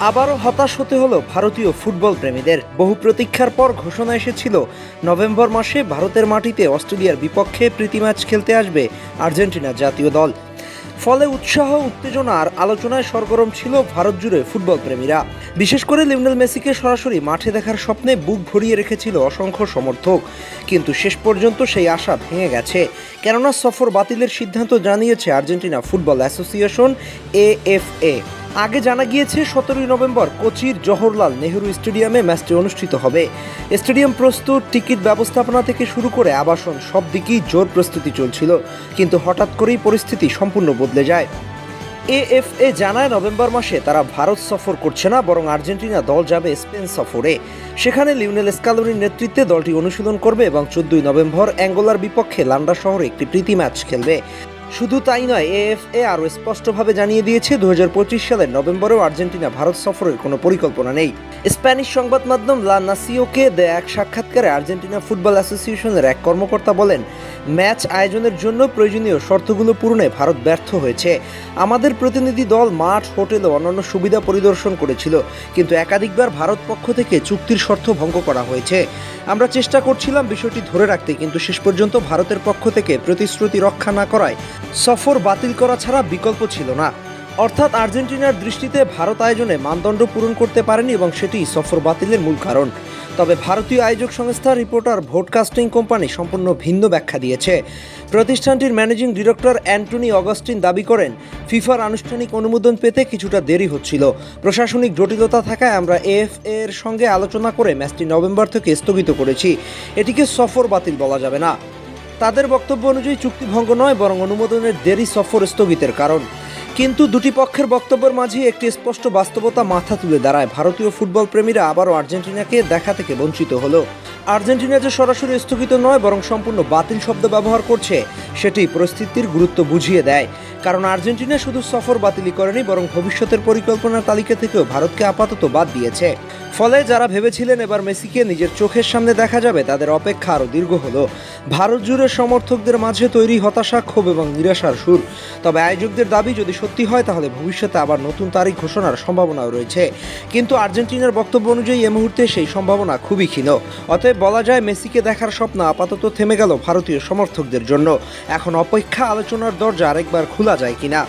আবারও হতাশ হতে হলো ভারতীয় ফুটবল প্রেমীদের। বহু প্রতীক্ষার পর ঘোষণা এসেছিল, নভেম্বর মাসে ভারতের মাটিতে অস্ট্রেলিয়ার বিপক্ষে প্রীতি ম্যাচ খেলতে আসবে আর্জেন্টিনা জাতীয় দল। ফলে উৎসাহ উত্তেজনার আলোচনায় সরগরম ছিল ভারত জুড়ে ফুটবল প্রেমীরা। বিশেষ করে লিওনেল মেসিকে সরাসরি মাঠে দেখার স্বপ্নে বুক ভরিয়ে রেখেছিল অসংখ্য সমর্থক। কিন্তু শেষ পর্যন্ত সেই আশা ভেঙে গেছে। কেননা সফর বাতিলের সিদ্ধান্ত জানিয়েছে আর্জেন্টিনা ফুটবল অ্যাসোসিয়েশন, এএফএ। আগে জানা গিয়েছে, সতেরোই নভেম্বর কোচির জওহরলাল নেহরু স্টেডিয়ামে ম্যাচটি অনুষ্ঠিত হবে। স্টেডিয়াম প্রস্তুত, টিকিট ব্যবস্থাপনা থেকে শুরু করে আবাসন, সব দিকেই জোর প্রস্তুতি চলছিল। কিন্তু হঠাৎ করেই পরিস্থিতি সম্পূর্ণ বদলে যায়। এএফএ জানায়, নভেম্বর মাসে তারা ভারত সফর করছে না, বরং আর্জেন্টিনা দল যাবে স্পেন সফরে। সেখানে লিওনেল স্কালোনির নেতৃত্বে দলটি অনুশীলন করবে এবং চোদ্দই নভেম্বর অ্যাঙ্গোলার বিপক্ষে লান্ডা শহরে একটি প্রীতি ম্যাচ খেলবে। শুধু তাই নয়, এএফএ আরও স্পষ্টভাবে জানিয়ে দিয়েছে দু হাজার পঁচিশ সালের নভেম্বরেও আর্জেন্টিনা ভারত সফরের কোনো পরিকল্পনা নেই। স্প্যানিশ সংবাদ মাধ্যম লা নাসিওকে দেয়া এক সাক্ষাৎকারে আর্জেন্টিনা ফুটবল অ্যাসোসিয়েশনের এক কর্মকর্তা বলেন ম্যাচ আয়োজনের জন্য প্রয়োজনীয় শর্তগুলো পূরণে ভারত ব্যর্থ হয়েছে। আমাদের প্রতিনিধি দল মাঠ, হোটেল ও অন্যান্য সুবিধা পরিদর্শন করেছিল, কিন্তু একাধিকবার ভারত পক্ষ থেকে চুক্তির শর্ত ভঙ্গ করা হয়েছে। আমরা চেষ্টা করছিলাম বিষয়টি ধরে রাখতে, কিন্তু শেষ পর্যন্ত ভারতের পক্ষ থেকে প্রতিশ্রুতি রক্ষা না করায় সফর বাতিল করা ছাড়া বিকল্প ছিল না। অর্থাৎ আর্জেন্টিনার দৃষ্টিতে ভারত আয়োজনে মানদণ্ড পূরণ করতে পারেনি এবং সেটি সফর বাতিলের মূল কারণ। তবে ভারতীয় আয়োজক সংস্থা রিপোর্টার ভোটকাস্টিং কোম্পানি সম্পূর্ণ ভিন্ন ব্যাখ্যা দিয়েছে। প্রতিষ্ঠানটির ম্যানেজিং ডিরেক্টর অ্যান্টনি অগাস্টিন দাবি করেন, ফিফার আনুষ্ঠানিক অনুমোদন পেতে কিছুটা দেরি হচ্ছিল। প্রশাসনিক জটিলতা থাকায় আমরা এফ এর সঙ্গে আলোচনা করে ম্যাচটি নভেম্বর থেকে স্থগিত করেছি। এটিকে সফর বাতিল বলা যাবে না। তাদের বক্তব্য অনুযায়ী চুক্তি ভঙ্গ নয়, বরং অনুমোদনের দেরি সফর স্থগিতের কারণ। কিন্তু দুটি পক্ষের বক্তব্যের মাঝে একটি স্পষ্ট বাস্তবতা মাথা তুলে দাঁড়ায়। ভারতীয় ফুটবল প্রেমীরা আবারও আর্জেন্টিনাকে দেখা থেকে বঞ্চিত হলো। আর্জেন্টিনা যে সরাসরি স্থগিত নয়, বরং সম্পূর্ণ বাতিল শব্দ ব্যবহার করছে, সেটি পরিস্থিতির গুরুত্ব বুঝিয়ে দেয়। কারণ আর্জেন্টিনা শুধু সফর বাতিলই করেনি, বরং ভবিষ্যতের পরিকল্পনার তালিকা থেকেও ভারতকে আপাতত বাদ দিয়েছে। ফলে যারা ভেবেছিলেন এবার মেসিকে নিজের চোখের সামনে দেখা যাবে, তাদের অপেক্ষা আরও দীর্ঘ হলো। ভারত জুড়ে সমর্থকদের মাঝে তৈরি হতাশা, ক্ষোভ এবং নিরাশার সুর। তবে আয়োজকদের দাবি, যদি সত্যি হয়, তাহলে ভবিষ্যতে আবার নতুন তারিখ ঘোষণার সম্ভাবনাও রয়েছে। কিন্তু আর্জেন্টিনার বক্তব্য অনুযায়ী, এ মুহূর্তে সেই সম্ভাবনা খুবই ক্ষীণ। অতএব বলা যায়, মেসিকে দেখার স্বপ্ন আপাতত থেমে গেল ভারতীয় সমর্থকদের জন্য। এখন অপেক্ষা আলোচনার দরজা আরেকবার খোলা যায় কিনা।